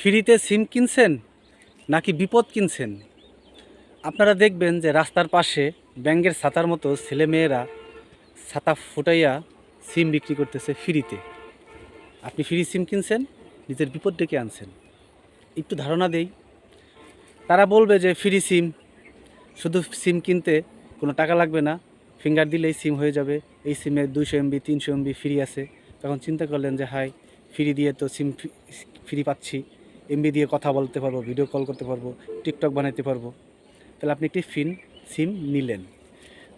ফ্রিতে সিম কিনছেন নাকি বিপদ কিনছেন? আপনারা দেখবেন যে রাস্তার পাশে ব্যাঙ্গের ছাতার মতো ছেলেমেয়েরা ছাতা ফুটাইয়া সিম বিক্রি করতেছে ফ্রিতে। আপনি ফ্রি সিম কিনছেন, নিজের বিপদ ডেকে আনছেন। একটু ধারণা দেই। তারা বলবে যে ফ্রি সিম, শুধু সিম কিনতে কোনো টাকা লাগবে না। ফিঙ্গার দিলেই সিম হয়ে যাবে। এই সিমে দুইশো এমবি, তিনশো এমবি ফ্রি আছে। তখন চিন্তা করলেন যে হাই ফ্রি দিয়ে তো সিম ফ্রি পাচ্ছি। এমবি দিয়ে কথা বলতে পারব ভিডিও কল করতে পারব টিকটক বানাইতে পারব। তাহলে আপনি একটি ফিন সিম নিলেন।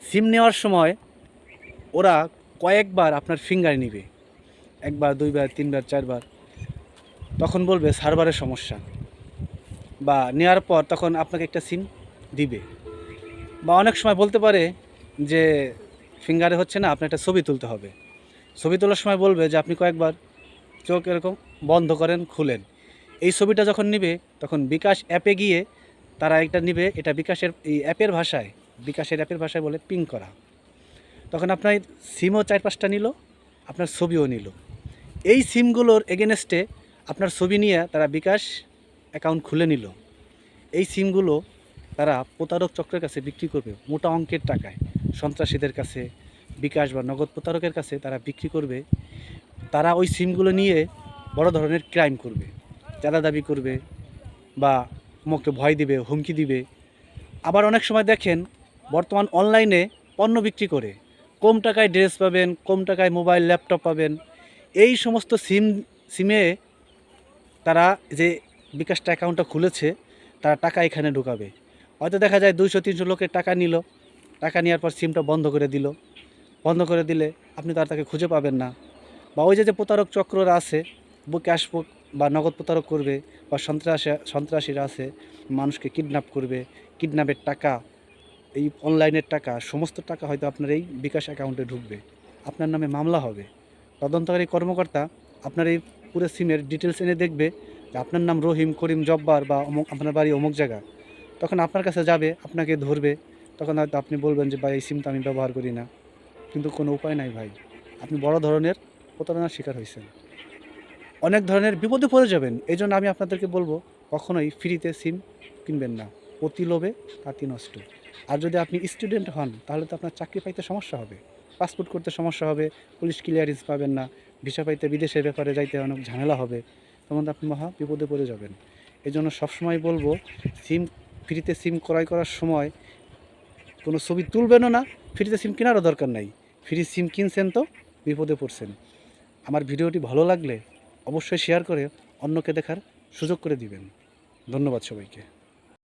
সিম নেওয়ার সময় ওরা কয়েকবার আপনার ফিঙ্গার নিবে। একবার, দুইবার, তিনবার, চারবার। তখন বলবে সার্ভারের সমস্যা। বা নেওয়ার পর তখন আপনাকে একটা সিম দিবে। বা অনেক সময় বলতে পারে যে ফিঙ্গারে হচ্ছে না, আপনার একটা ছবি তুলতে হবে। ছবি তোলার সময় বলবে যে, আপনি কয়েকবার চোখ এরকম বন্ধ করেন, খুলেন। এই ছবিটা যখন নিবে, তখন বিকাশ অ্যাপে গিয়ে তারা একটা নিবে, এটা বিকাশের এই অ্যাপের ভাষায়, বিকাশের অ্যাপের ভাষায় বলে পিং করা। তখন আপনার সিমও চার পাঁচটা নিল, আপনার ছবিও নিল। এই সিমগুলোর এগেনস্টে আপনার ছবি নিয়ে তারা বিকাশ অ্যাকাউন্ট খুলে নিল। এই সিমগুলো তারা প্রতারক চক্রের কাছে বিক্রি করবে, মোটা অঙ্কের টাকায়। সন্ত্রাসীদের কাছে, বিকাশ বা নগদ প্রতারকের কাছে তারা বিক্রি করবে। তারা ওই সিমগুলো নিয়ে বড় ধরনের ক্রাইম করবে। চাঁদা দাবি করবে বা মুখকে ভয় দিবে, হুমকি দিবে, আবার অনেক সময় দেখেন বর্তমান অনলাইনে পণ্য বিক্রি করে, কম টাকায় ড্রেস পাবেন, কম টাকায় মোবাইল ল্যাপটপ পাবেন, এই সমস্ত সিম সিমে তারা যে বিকাশটা অ্যাকাউন্টটা খুলেছে, তারা টাকা এখানে ঢুকাবে। হয়তো দেখা যায় দুইশো, তিনশো লোকের টাকা নিল, টাকা নেওয়ার পর সিমটা বন্ধ করে দিল। বন্ধ করে দিলে আপনি তার তাকে খুঁজে পাবেন না। বা ওই যে যে প্রতারক চক্ররা আছে ক্যাশ বুক বা নগদ প্রতারক করবে বা সন্ত্রাসী, সন্ত্রাসীরা আছে, মানুষকে কিডন্যাপ করবে কিডন্যাপের টাকা, এই অনলাইনের টাকা, সমস্ত টাকা হয়তো আপনার এই বিকাশ অ্যাকাউন্টে ঢুকবে। আপনার নামে মামলা হবে। তদন্তকারী কর্মকর্তা আপনার এই পুরো সিমের ডিটেলস এনে দেখবে যে আপনার নাম রহিম, করিম, জব্বার বা অমুক, আপনার বাড়ি অমুক জায়গা। তখন আপনার কাছে যাবে, আপনাকে ধরবে। তখন হয়তো আপনি বলবেন যে, ভাই, এই সিমটা আমি ব্যবহার করি না। কিন্তু কোনো উপায় নাই ভাই। আপনি বড় ধরনের প্রতারণার শিকার হয়েছেন অনেক ধরনের বিপদে পড়ে যাবেন। এই জন্য আমি আপনাদেরকে বলব, কখনোই ফ্রিতে সিম কিনবেন না। অতি লোভে তাঁতি নষ্ট। আর যদি আপনি স্টুডেন্ট হন, তাহলে তো আপনার চাকরি পাইতে সমস্যা হবে। পাসপোর্ট করতে সমস্যা হবে, পুলিশ ক্লিয়ারেন্স পাবেন না, ভিসা পাইতে বিদেশের ব্যাপারে যাইতে অনেক ঝামেলা হবে। তখন আপনি মহা বিপদে পড়ে যাবেন। এই জন্য সবসময় বলব, সিম, ফ্রিতে সিম ক্রয় করার সময় কোনো ছবি তুলবেনও না, ফ্রিতে সিম কেনারও দরকার নাই। ফ্রি সিম কিনছেন তো, বিপদে পড়ছেন। আমার ভিডিওটি ভালো লাগলে অবশ্যই শেয়ার করে অন্যকে দেখার সুযোগ করে দিবেন। ধন্যবাদ সবাইকে।